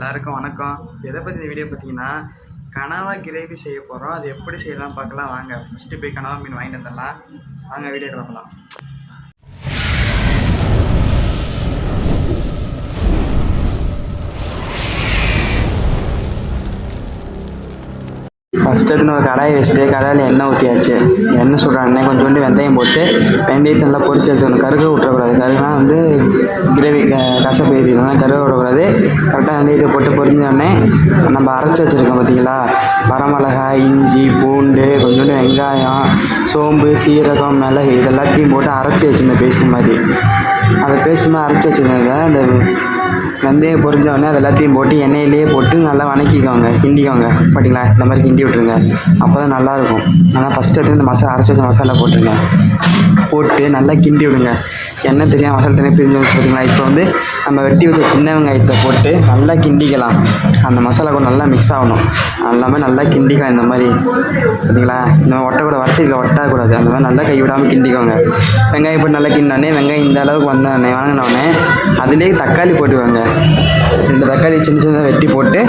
எல்லாருக்கும் வணக்கம். எதை பற்றி இந்த வீடியோ பார்த்தீங்கன்னா கனவா கிரேவி செய்ய போகிறோம் அது எப்படி செய்யலாம் பார்க்கலாம். வாங்க ஃபஸ்ட்டு போய் கனவா மீன் வாங்கிட்டு வந்துடலாம். வாங்க வீடியோ கிளம்பலாம் ஃபஸ்ட்டு எடுத்துன்னு ஒரு கடாயை வச்சுட்டு கடாயில் எண்ணெய் ஊற்றியாச்சு எண்ணெய் சுடுற எண்ணெய் கொஞ்சோண்டு வெந்தயம் போட்டு வெந்தயத்தை நல்லா பொரிச்சு எடுத்துக்கணும். கருக விட்டுறக்கூடாது கருகுனா வந்து கிரேவி க கசப்பு ஏறிடும் கருக விடக்கூடாது கரெக்டாக வெந்தயத்தை போட்டு பொறிஞ்சோடனே நம்ம அரைச்சி வச்சுருக்கோம் பார்த்தீங்களா வரமிளகாய் இஞ்சி பூண்டு கொஞ்சோண்டு வெங்காயம் சோம்பு சீரகம் மிளகு இது எல்லாத்தையும் போட்டு அரைச்சி வச்சுருந்தேன் பேஸ்ட் மாதிரி. அந்த பேஸ்ட் மாதிரி அரைச்சி வச்சுருந்ததை அந்த வெந்தயம் பொரிஞ்ச உடனே அது எல்லாத்தையும் போட்டு எண்ணெயிலேயே போட்டு நல்லா வணக்கிக்கோங்க கிண்டிக்கோங்க. பார்த்தீங்களா இந்த மாதிரி கிண்டி விட்ருங்க அப்போ தான் நல்லாயிருக்கும். ஆனால் ஃபஸ்ட்டு எடுத்து இந்த மசாலா அரைச்சி வச்ச மசாலா போட்டுருங்க. போட்டு நல்லா கிண்டி விடுங்க. எண்ணெய் தெரியாமல் மசாலா தனியாக பிரிஞ்சு வந்துச்சு பார்த்தீங்களா இப்போ வந்து நம்ம வெட்டி வச்ச சின்ன வெங்காயத்தை போட்டு நல்லா கிண்டிக்கலாம். அந்த மசாலா கூட நல்லா மிக்ஸ் ஆகணும். எல்லாமே நல்லா கிண்டிக்கலாம் இந்த மாதிரி. பார்த்தீங்களா இந்த மாதிரி ஒட்டக்கூட வரைச்சிக்கல ஒட்டக்கூடாது அந்த மாதிரி நல்லா கை விடாமல் கிண்டிக்கோங்க. வெங்காயம் போட்டு நல்லா கிண்டானே வெங்காயம் இந்த அளவுக்கு வந்தானே வணங்கினோடனே அதுலேயே தக்காளி போட்டுக்கோங்க. ரெண்டு தக்காளி சின்ன சின்னதாக வெட்டி போட்டு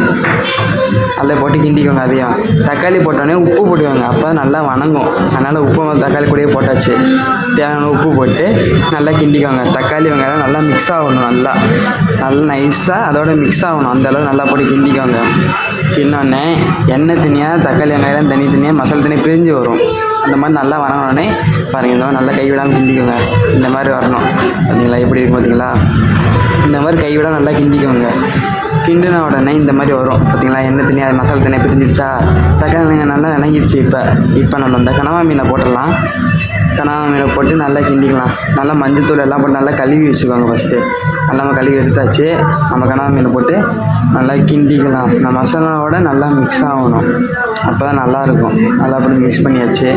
நல்லா போட்டு கிண்டிக்கோங்க அதையும் தக்காளி போட்டோடனே உப்பு போட்டுக்கோங்க. அப்போ தான் நல்லா வணங்கும். அதனால் உப்பு தக்காளி கூடயே போட்டாச்சு. தேவையான உப்பு போட்டு நல்லா கிண்டிக்கோங்க. தக்காளி வெங்காயம் நல்லா மிக்ஸ் ஆகணும் நல்லா. நல்லா நைஸாக அதோட மிக்ஸ் ஆகணும். அந்த அளவு நல்லா போட்டு கிண்டிக்கோங்க. கிண்ணோடனே எண்ணெய் தனியாக தக்காளி வெங்காயம் தனி தனியாக மசாலா தனியாக பிரிஞ்சு வரும். அந்த மாதிரி நல்லா வணங்கினோடனே பாருங்கள் இந்த மாதிரி நல்லா கைவிடாமல் கிண்டிக்கோங்க. இந்த மாதிரி வரணும். பார்த்தீங்களா எப்படி இருக்கும் பார்த்தீங்களா இந்த மாதிரி கைவிடாமல் நல்லா கிண்டிக்கோங்க. கிண்டின உடனே இந்த மாதிரி வரும். பார்த்தீங்களா எண்ணெய் தனியாக மசாலா தனியாக பிரிஞ்சிருச்சா தக்காளி வெங்காயம் நல்லா இணங்கிடுச்சு இப்போ. இப்போ நம்ம இந்த கனவா மீனை போட்டுடலாம். கனவா மீனை போட்டு நல்லா கிண்டிக்கலாம். நல்லா மஞ்சத்தூள் எல்லாம் போட்டு நல்லா கழுவி வச்சுக்கோங்க ஃபஸ்ட்டு நல்லா நம்ம கழுவி எடுத்தாச்சு. நம்ம கனவா மீனை போட்டு நல்லா கிண்டிக்கலாம். இந்த மசாலாவோட நல்லா மிக்ஸ் ஆகணும். அப்போ தான் நல்லாயிருக்கும். நல்லா போட்டு மிக்ஸ் பண்ணியாச்சு.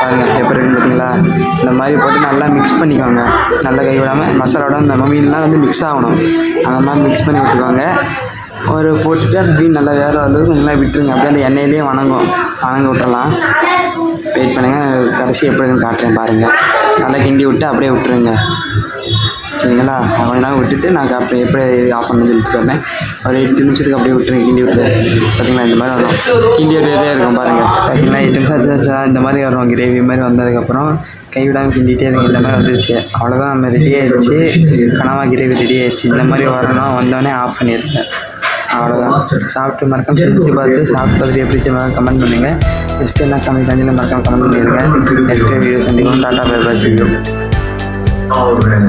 பாருங்கள் எப்படி இருக்குன்னு பார்த்தீங்களா இந்த மாதிரி போட்டு நல்லா மிக்ஸ் பண்ணிக்கோங்க. நல்லா கை விடாமல் மசாலாவோட அந்த மீன்லாம் வந்து மிக்ஸ் ஆகணும். அந்த மாதிரி மிக்ஸ் பண்ணி விட்டுக்கோங்க. ஒரு போட்டுட்டு அந்த மீன் நல்லா வேற அளவுக்கு நல்லா விட்டுருங்க. அப்படியே அந்த எண்ணெயிலே வணங்கும். வணங்க விட்டுறலாம். வெயிட் பண்ணுங்கள் கடைசி எப்படி இருக்குன்னு காட்டுறேன் பாருங்கள் நல்லா கிண்டி விட்டு அப்படியே விட்டுருங்க. சரிங்களா? கொஞ்ச நேரம் விட்டுட்டு நான் அப்புறம் எப்படி ஆஃப் பண்ணி சொல்லிட்டு சொன்னேன் ஒரு எட்டு நிமிஷத்துக்கு அப்படியே விட்டுருங்க கிண்டி விட்டு. பார்த்தீங்களா இந்த மாதிரி வரும். கிண்டி விட்டுகிட்டே இருக்கும் பாருங்கள் பார்த்தீங்களா எட்டு நிமிஷம் ஆச்சு இந்த மாதிரி வரும். கிரேவி மாதிரி வந்ததுக்கப்புறம் கைவிடாமல் கிண்டிகிட்டே இருங்க. இந்த மாதிரி வந்துருச்சு. அவ்வளோதான் நம்ம ரெடி ஆகிடுச்சு கனவா கிரேவி ரெடி ஆகிடுச்சு இந்த மாதிரி வரணும். வந்தோடனே ஆஃப் பண்ணிடுங்க. அவ்வளோதான் சாப்பிட்டு மறக்காம செஞ்சு பார்த்து சாப்பிட்டு பார்த்துட்டு எப்படி இருந்துச்சு கமெண்ட் பண்ணுங்கள் நெக்ஸ்ட் என்ன சமைக்கலாம்னு மறக்காம கமெண்ட் பண்ணிடுங்க. நெக்ஸ்ட் வீடியோ சந்திக்கும் tata bye bye see you. All red.